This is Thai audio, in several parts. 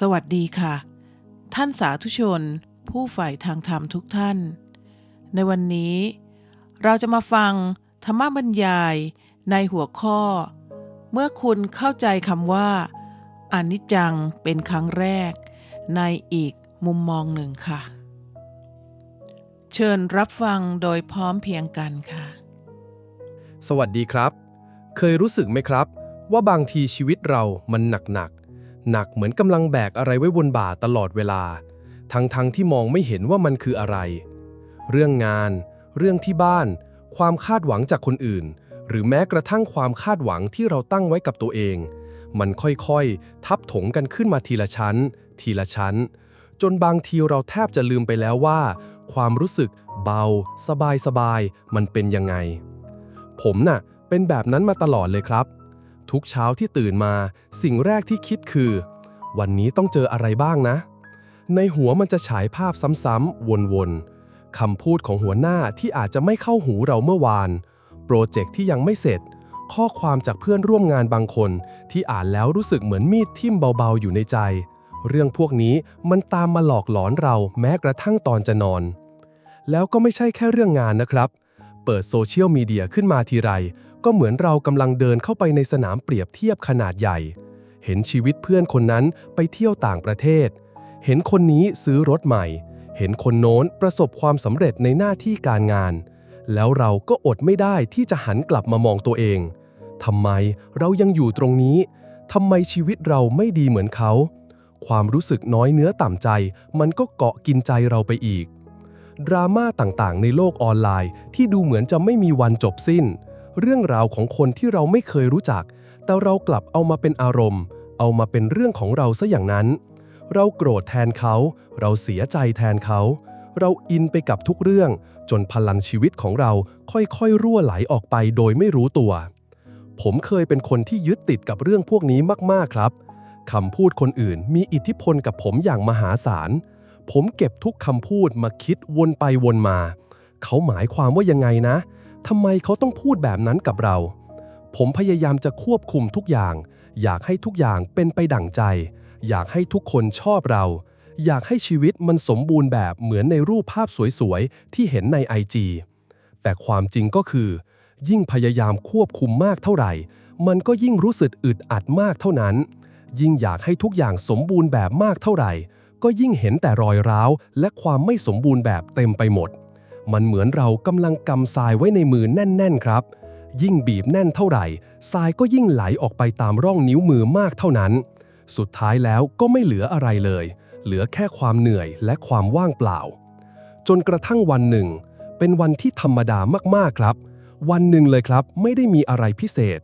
สวัสดีค่ะ ท่านสาธุชน ผู้ใฝ่ทางธรรมทุกท่าน ในวันนี้ เราจะมาฟังธรรมบรรยายในหัวข้อ เมื่อคุณเข้าใจคำว่าอนิจจังเป็นครั้งแรก ในอีกมุมมองหนึ่งค่ะ เชิญรับฟังโดยพร้อมเพียงกันค่ะ สวัสดีครับ เคยรู้สึกไหมครับ ว่าบางทีชีวิตเรามันหนัก หนักเหมือนกำลังแบกอะไรไว้บนบ่าตลอดเวลา ทั้งๆทที่มองไม่เห็นว่ามันคืออะไร เรื่องงาน เรื่องที่บ้าน ความคาดหวังจากคนอื่น หรือแม้กระทั่งความคาดหวังที่เราตั้งไว้กับตัวเอง มันค่อยๆ ทับถมกันขึ้นมาทีละชั้น ทีละชั้น จนบางทีเราแทบจะลืมไปแล้วว่า ความรู้สึกเบา สบายๆมันเป็นยังไง ผมน่ะ เป็นแบบนั้นมาตลอดเลยครับ ทุกเช้าที่ตื่นมา สิ่งแรกที่คิดคือ วันนี้ต้องเจออะไรบ้างนะ ในหัวมันจะฉายภาพซ้ำๆวนๆคำพูดของหัวหน้าที่อาจจะไม่เข้าหูเราเมื่อวาน โปรเจกต์ที่ยังไม่เสร็จ ข้อความจากเพื่อนร่วมงานบางคนที่อ่านแล้วรู้สึกเหมือนมีดทิ่มเบาๆอยู่ในใจ เรื่องพวกนี้มันตามมาหลอกหลอนเราแม้กระทั่งตอนจะนอน แล้วก็ไม่ใช่แค่เรื่องงานนะครับ เปิดโซเชียลมีเดียขึ้นมาทีไร ก็เหมือนเรากำลังเดินเข้าไปในสนามเปรียบเทียบขนาดใหญ่ เห็นชีวิตเพื่อนคนนั้นไปเที่ยวต่างประเทศ เห็นคนนี้ซื้อรถใหม่ เห็นคนโน้นประสบความสำเร็จในหน้าที่การงาน แล้วเราก็อดไม่ได้ที่จะหันกลับมามองตัวเองทำไมเรายังอยู่ตรงนี้ทำไมชีวิตเราไม่ดีเหมือนเขา ความรู้สึกน้อยเนื้อต่ำใจ มันก็เกาะกินใจเราไปอีก ดราม่าต่างๆ ในโลกออนไลน์ที่ดูเหมือนจะไม่มีวันจบสิ้น เรื่องราวของคนที่เราไม่เคยรู้จัก แต่เรากลับเอามาเป็นอารมณ์ เอามาเป็นเรื่องของเราซะอย่างนั้น เราโกรธแทนเขา เราเสียใจแทนเขา เราอินไปกับทุกเรื่อง จนพลังชีวิตของเราค่อยๆ รั่วไหลออกไปโดยไม่รู้ตัว ผมเคยเป็นคนที่ยึดติดกับเรื่องพวกนี้มากๆครับคำพูดคนอื่นมีอิทธิพลกับผมอย่างมหาศาล ผมเก็บทุกคำพูดมาคิดวนไปวนมา เขาหมายความว่ายังไงนะ ทำไมเขาต้องพูดแบบนั้นกับเรา ผมพยายามจะควบคุมทุกอย่าง อยากให้ทุกอย่างเป็นไปดั่งใจ อยากให้ทุกคนชอบเรา อยากให้ชีวิตมันสมบูรณ์แบบเหมือนในรูปภาพสวยๆ ที่เห็นในไอจีแต่ความจริงก็คือ ยิ่งพยายามควบคุมมากเท่าไหร่ มันก็ยิ่งรู้สึกอึดอัดมากเท่านั้น ยิ่งอยากให้ทุกอย่างสมบูรณ์แบบมากเท่าไหร่ ก็ยิ่งเห็นแต่รอยร้าว และความไม่สมบูรณ์แบบเต็มไปหมด มันเหมือนเรากำลังกำทรายไว้ในมือแน่น ๆ ครับ ยิ่งบีบแน่นเท่าไหร่ ทรายก็ยิ่งไหลออกไปตามร่องนิ้วมือมากเท่านั้น สุดท้ายแล้วก็ไม่เหลืออะไรเลย เหลือแค่ความเหนื่อยและความว่างเปล่า จนกระทั่งวันหนึ่ง เป็นวันที่ธรรมดามากๆครับ วันหนึ่งเลยครับ ไม่ได้มีอะไรพิเศษ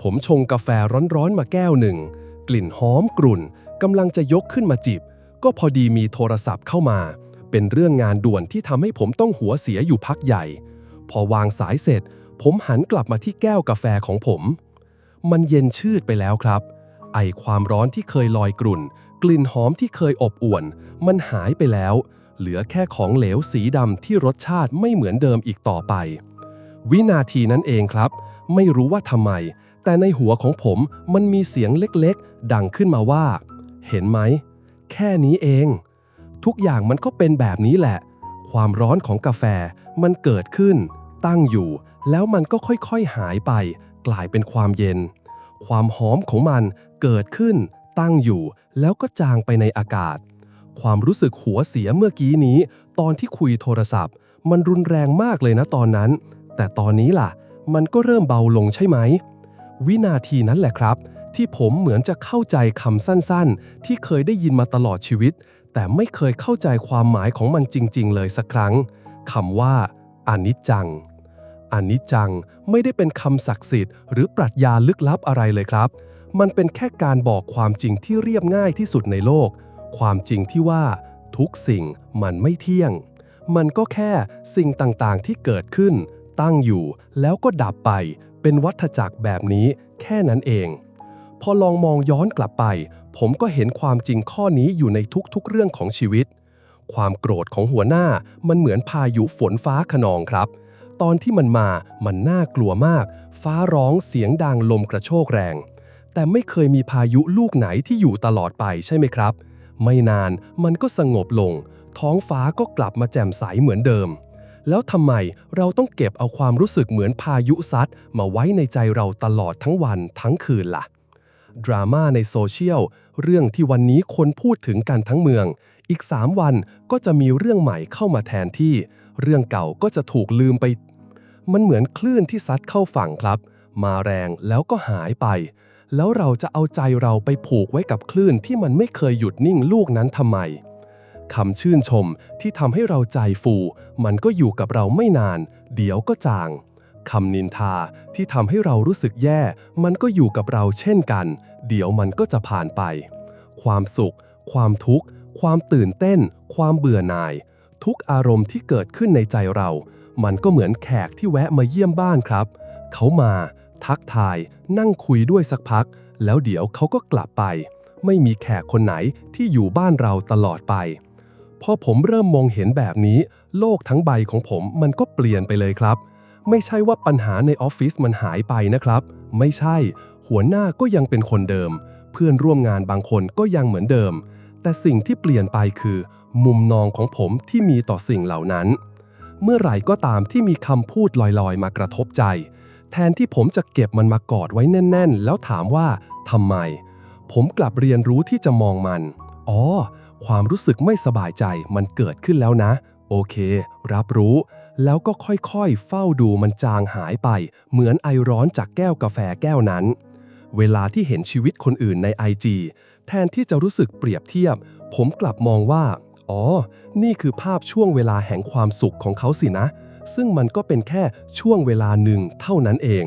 ผมชงกาแฟร้อนๆมาแก้วหนึ่ง กลิ่นหอมกรุ่นกำลังจะยกขึ้นมาจิบ ก็พอดีมีโทรศัพท์เข้ามา เป็นเรื่องงานด่วนที่ทำให้ผมต้องหัวเสียอยู่พักใหญ่ พอวางสายเสร็จ ผมหันกลับมาที่แก้วกาแฟของผม มันเย็นชืดไปแล้วครับ ไอความร้อนที่เคยลอยกรุ่น กลิ่นหอมที่เคยอบอวน มันหายไปแล้ว เหลือแค่ของเหลวสีดำที่รสชาติไม่เหมือนเดิมอีกต่อไป วินาทีนั้นเองครับ ไม่รู้ว่าทำไม แต่ในหัวของผมมันมีเสียงเล็กๆ ดังขึ้นมาว่า เห็นไหม แค่นี้เอง ทุกอย่างมันก็เป็นแบบนี้แหละ ความร้อนของกาแฟมันเกิดขึ้น ตั้งอยู่ แล้วมันก็ค่อยๆหายไป กลายเป็นความเย็น ความหอมของมันเกิดขึ้น ตั้งอยู่ แล้วก็จางไปในอากาศ ความรู้สึกหัวเสียเมื่อกี้นี้ ตอนที่คุยโทรศัพท์ มันรุนแรงมากเลยนะตอนนั้น แต่ตอนนี้ล่ะ มันก็เริ่มเบาลงใช่ไหม วินาทีนั้นแหละครับ ที่ผมเหมือนจะเข้าใจคำสั้นๆ ที่เคยได้ยินมาตลอดชีวิต แต่ไม่เคยเข้าใจความหมายของมันจริง ๆ เลยสักครั้งคำว่าอนิจจังอนิจจังไม่ได้เป็นคำศักดิ์สิทธิ์หรือปรัชญาลึกลับอะไรเลยครับ มันเป็นแค่การบอกความจริงที่เรียบง่ายที่สุดในโลก ความจริงที่ว่า ทุกสิ่งมันไม่เที่ยง มันก็แค่สิ่งต่างๆที่เกิดขึ้น ตั้งอยู่แล้วก็ดับไป เป็นวัฏจักรแบบนี้แค่นั้นเอง พอลองมองย้อนกลับไป ผมก็เห็นความจริงข้อนี้อยู่ในทุกๆเรื่องของชีวิต ความโกรธของหัวหน้ามันเหมือนพายุฝนฟ้าขนองครับ ตอนที่มันมามันน่ากลัวมาก ฟ้าร้องเสียงดังลมกระโชกแรง แต่ไม่เคยมีพายุลูกไหนที่อยู่ตลอดไปใช่ไหมครับ ไม่นานมันก็สงบลง ท้องฟ้าก็กลับมาแจ่มใสเหมือนเดิม แล้วทำไมเราต้องเก็บเอาความรู้สึกเหมือนพายุซัดมาไว้ในใจเราตลอดทั้งวันทั้งคืนล่ะดราม่าในโซเชียล เรื่องที่วันนี้คนพูดถึงกันทั้งเมือง อีก 3 วันก็จะมีเรื่องใหม่เข้ามาแทนที่ เรื่องเก่าก็จะถูกลืมไป มันเหมือนคลื่นที่ซัดเข้าฝั่งครับ มาแรงแล้วก็หายไป แล้วเราจะเอาใจเราไปผูกไว้กับคลื่นที่มันไม่เคยหยุดนิ่งลูกนั้นทำไมคำชื่นชมที่ทำให้เราใจฟู มันก็อยู่กับเราไม่นาน เดี๋ยวก็จาง คำนินทาที่ทำให้เรารู้สึกแย่ มันก็อยู่กับเราเช่นกัน เดี๋ยวมันก็จะผ่านไป ความสุข ความทุกข์ ความตื่นเต้น ความเบื่อหน่าย ทุกอารมณ์ที่เกิดขึ้นในใจเรา มันก็เหมือนแขกที่แวะมาเยี่ยมบ้านครับ เขามา ทักทาย นั่งคุยด้วยสักพัก แล้วเดี๋ยวเขาก็กลับไป ไม่มีแขกคนไหนที่อยู่บ้านเราตลอดไปพอผมเริ่มมองเห็นแบบนี้ โลกทั้งใบของผมมันก็เปลี่ยนไปเลยครับ ไม่ใช่ว่าปัญหาในออฟฟิศมันหายไปนะครับ ไม่ใช่ หัวหน้าก็ยังเป็นคนเดิม เพื่อนร่วมงานบางคนก็ยังเหมือนเดิม แต่สิ่งที่เปลี่ยนไปคือ มุมนองของผมที่มีต่อสิ่งเหล่านั้น เมื่อไหร่ก็ตามที่มีคำพูดลอยๆ มากระทบใจ แทนที่ผมจะเก็บมันมากอดไว้แน่น ๆ แล้วถามว่าทำไม ผมกลับเรียนรู้ที่จะมองมัน อ๋อ ความรู้สึกไม่สบายใจมันเกิดขึ้นแล้วนะ โอเค รับรู้ แล้วก็ค่อยๆ เฝ้าดูมันจางหายไป เหมือนไอร้อนจากแก้วกาแฟแก้วนั้น เวลาที่เห็นชีวิตคนอื่นใน IG แทนที่จะรู้สึกเปรียบเทียบ ผมกลับมองว่า อ๋อ นี่คือภาพช่วงเวลาแห่งความสุขของเขาสินะ ซึ่งมันก็เป็นแค่ช่วงเวลาหนึ่งเท่านั้นเอง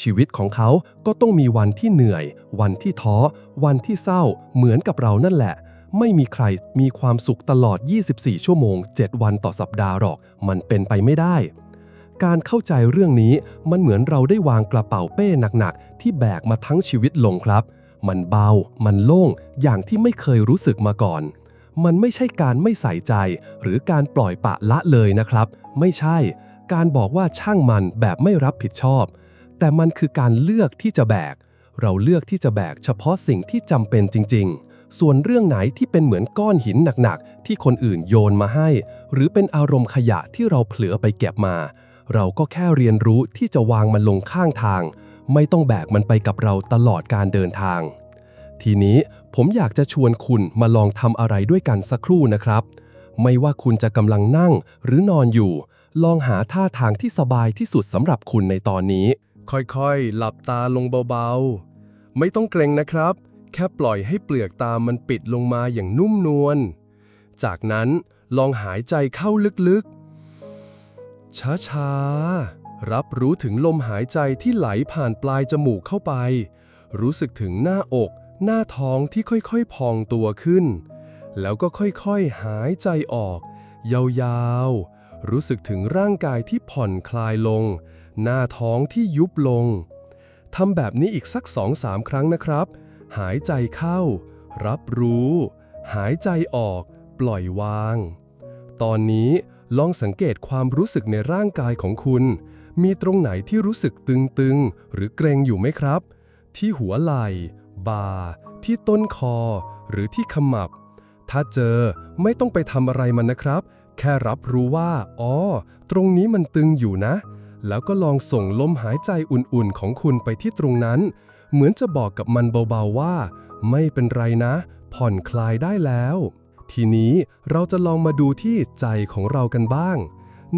ชีวิตของเขาก็ต้องมีวันที่เหนื่อย วันที่ท้อ วันที่เศร้า เหมือนกับเรานั่นแหละ ไม่มีใครมีความสุขตลอด 24 ชั่วโมง 7 วันต่อสัปดาห์หรอก มันเป็นไปไม่ได้ การเข้าใจเรื่องนี้มันเหมือนเราได้วางกระเป๋าเป้หนักๆ ที่แบกมาทั้งชีวิตลงครับ มันเบา มันโล่ง อย่างที่ไม่เคยรู้สึกมาก่อน มันไม่ใช่การไม่ใส่ใจ หรือการปล่อยปะละเลยนะครับ ไม่ใช่ การบอกว่าช่างมันแบบไม่รับผิดชอบ แต่มันคือการเลือกที่จะแบก เราเลือกที่จะแบกเฉพาะสิ่งที่จำเป็นจริง ๆ ส่วนเรื่องไหนที่เป็นเหมือนก้อนหินหนักๆ ที่คนอื่นโยนมาให้ หรือเป็นอารมณ์ขยะที่เราเผลอไปเก็บมา เราก็แค่เรียนรู้ที่จะวางมันลงข้างทาง ไม่ต้องแบกมันไปกับเราตลอดการเดินทาง ทีนี้ผมอยากจะชวนคุณมาลองทำอะไรด้วยกันสักครู่นะครับ ไม่ว่าคุณจะกำลังนั่งหรือนอนอยู่ ลองหาท่าทางที่สบายที่สุดสำหรับคุณในตอนนี้ ค่อยๆ หลับตาลงเบาๆ ไม่ต้องเกรงนะครับ แค่ปล่อยให้เปลือกตามันปิดลงมาอย่างนุ่มนวล จากนั้นลองหายใจเข้าลึกๆ ช้าๆ รับรู้ถึงลมหายใจที่ไหลผ่านปลายจมูกเข้าไป รู้สึกถึงหน้าอก หน้าท้องที่ค่อยๆ พองตัวขึ้น แล้วก็ค่อยๆ หายใจออก ยาวๆ รู้สึกถึงร่างกายที่ผ่อนคลายลง หน้าท้องที่ยุบลงทำแบบนี้อีกสักสองสามครั้งนะครับ หายใจเข้า รับรู้ หายใจออก ปล่อยวาง ตอนนี้ลองสังเกตความรู้สึกในร่างกายของคุณ มีตรงไหนที่รู้สึกตึงๆ หรือเกรงอยู่ไหมครับ ที่หัวไหล่ บ่า ที่ต้นคอ หรือที่ขมับ ถ้าเจอไม่ต้องไปทำอะไรมันนะครับ แค่รับรู้ว่า อ๋อ ตรงนี้มันตึงอยู่นะ แล้วก็ลองส่งลมหายใจอุ่นๆ ของคุณไปที่ตรงนั้น เหมือนจะบอกกับมันเบาๆว่า ไม่เป็นไรนะ ผ่อนคลายได้แล้ว ทีนี้เราจะลองมาดูที่ใจของเรากันบ้าง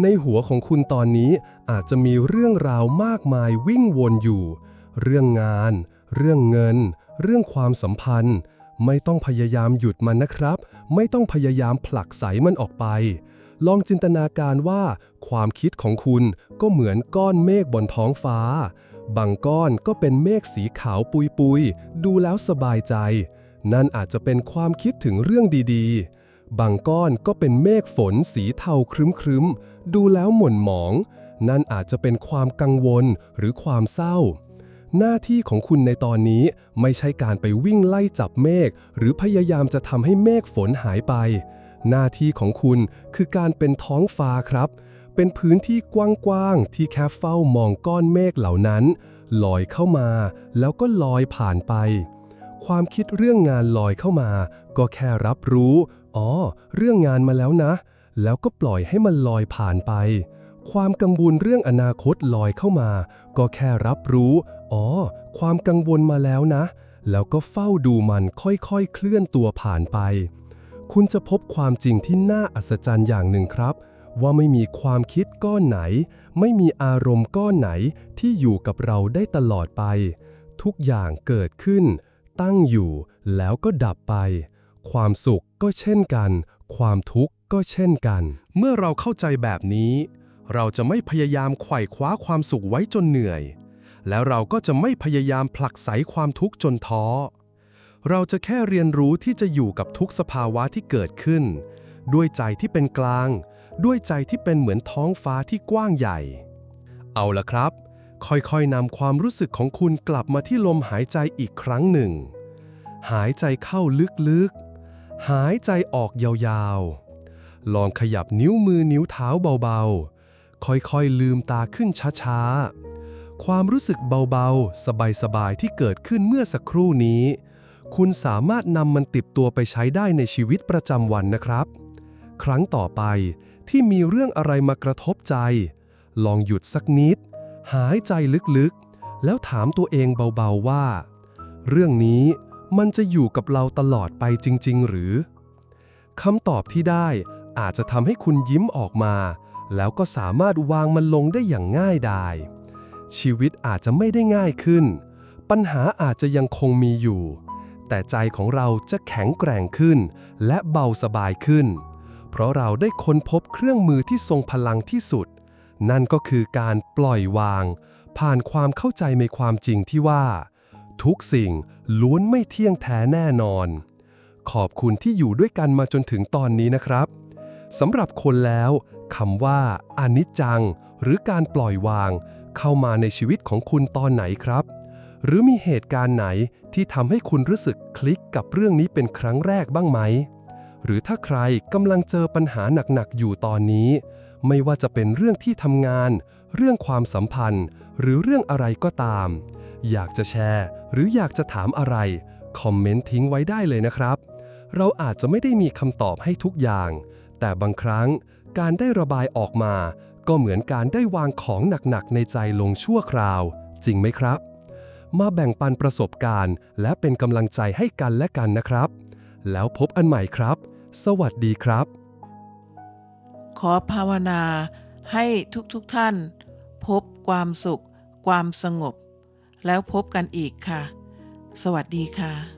ในหัวของคุณตอนนี้อาจจะมีเรื่องราวมากมายวิ่งวนอยู่ เรื่องงาน เรื่องเงิน เรื่องความสัมพันธ์ ไม่ต้องพยายามหยุดมันนะครับ ไม่ต้องพยายามผลักไสมันออกไป ลองจินตนาการว่า ความคิดของคุณก็เหมือนก้อนเมฆบนท้องฟ้า บางก้อนก็เป็นเมฆสีขาวปุยๆ ดูแล้วสบายใจ นั่นอาจจะเป็นความคิดถึงเรื่องดีๆ บางก้อนก็เป็นเมฆฝนสีเทาครึ้มๆ ดูแล้วหม่นหมอง นั่นอาจจะเป็นความกังวลหรือความเศร้า หน้าที่ของคุณในตอนนี้ไม่ใช่การไปวิ่งไล่จับเมฆหรือพยายามจะทำให้เมฆฝนหายไป หน้าที่ของคุณคือการเป็นท้องฟ้าครับ เป็นพื้นที่กว้างๆที่แค่เฝ้ามองก้อนเมฆเหล่านั้น ลอยเข้ามา แล้วก็ลอยผ่านไป ความคิดเรื่องงานลอยเข้ามา ก็แค่รับรู้ อ๋อ เรื่องงานมาแล้วนะ แล้วก็ปล่อยให้มันลอยผ่านไป ความกังวลเรื่องอนาคตลอยเข้ามา ก็แค่รับรู้ อ๋อ ความกังวลมาแล้วนะ แล้วก็เฝ้าดูมันค่อยๆเคลื่อนตัวผ่านไป คุณจะพบความจริงที่น่าอัศจรรย์อย่างหนึ่งครับ ว่าไม่มีความคิดก้อนไหน ไม่มีอารมณ์ก้อนไหนที่อยู่กับเราได้ตลอดไป ทุกอย่างเกิดขึ้น ตั้งอยู่แล้วก็ดับไป ความสุขก็เช่นกัน ความทุกข์ก็เช่นกัน เมื่อเราเข้าใจแบบนี้ เราจะไม่พยายามไขว่คว้าความสุขไว้จนเหนื่อย แล้วเราก็จะไม่พยายามผลักไสความทุกข์จนท้อ เราจะแค่เรียนรู้ที่จะอยู่กับทุกสภาวะที่เกิดขึ้น ด้วยใจที่เป็นกลาง ด้วยใจที่เป็นเหมือนท้องฟ้าที่กว้างใหญ่ เอาละครับ ค่อยๆนำความรู้สึกของคุณกลับมาที่ลมหายใจอีกครั้งหนึ่ง หายใจเข้าลึกๆ หายใจออกยาวๆ ลองขยับนิ้วมือนิ้วเท้าเบาๆ ค่อยๆลืมตาขึ้นช้าๆ ความรู้สึกเบาๆ สบายๆ ที่เกิดขึ้นเมื่อสักครู่นี้ คุณสามารถนำมันติดตัวไปใช้ได้ในชีวิตประจำวันนะครับ ครั้งต่อไป ที่มีเรื่องอะไรมากระทบใจ ลองหยุดสักนิด หายใจลึกๆ แล้วถามตัวเองเบาๆว่า เรื่องนี้มันจะอยู่กับเราตลอดไปจริง ๆ หรือคำตอบที่ได้อาจจะทำให้คุณยิ้มออกมา แล้วก็สามารถวางมันลงได้อย่างง่ายดายชีวิตอาจจะไม่ได้ง่ายขึ้น ปัญหาอาจจะยังคงมีอยู่ แต่ใจของเราจะแข็งแกร่งขึ้น และเบาสบายขึ้น เพราะเราได้ค้นพบเครื่องมือที่ทรงพลังที่สุด นั่นก็คือการปล่อยวาง ผ่านความเข้าใจในความจริงที่ว่า ทุกสิ่งล้วนไม่เที่ยงแท้แน่นอน ขอบคุณที่อยู่ด้วยกันมาจนถึงตอนนี้นะครับสำหรับคนแล้วคำว่าอนิจจัง หรือการปล่อยวาง เข้ามาในชีวิตของคุณตอนไหนครับ หรือมีเหตุการณ์ไหนที่ทำให้คุณรู้สึกคลิกกับเรื่องนี้เป็นครั้งแรกบ้างไหม หรือถ้าใครกำลังเจอปัญหาหนักๆอยู่ตอนนี้ ไม่ว่าจะเป็นเรื่องที่ทำงาน เรื่องความสัมพันธ์ หรือเรื่องอะไรก็ตาม อยากจะแชร์ หรืออยากจะถามอะไร คอมเมนต์ทิ้งไว้ได้เลยนะครับ เราอาจจะไม่ได้มีคำตอบให้ทุกอย่าง แต่บางครั้งการได้ระบายออกมา ก็เหมือนการได้วางของหนักๆในใจลงชั่วคราว จริงไหมครับ มาแบ่งปันประสบการณ์ และเป็นกำลังใจให้กันและกันนะครับ แล้วพบอันใหม่ครับ สวัสดีครับ ขอภาวนาให้ทุกๆทท่าน พบความสุข ความสงบ แล้วพบกันอีกค่ะ สวัสดีค่ะ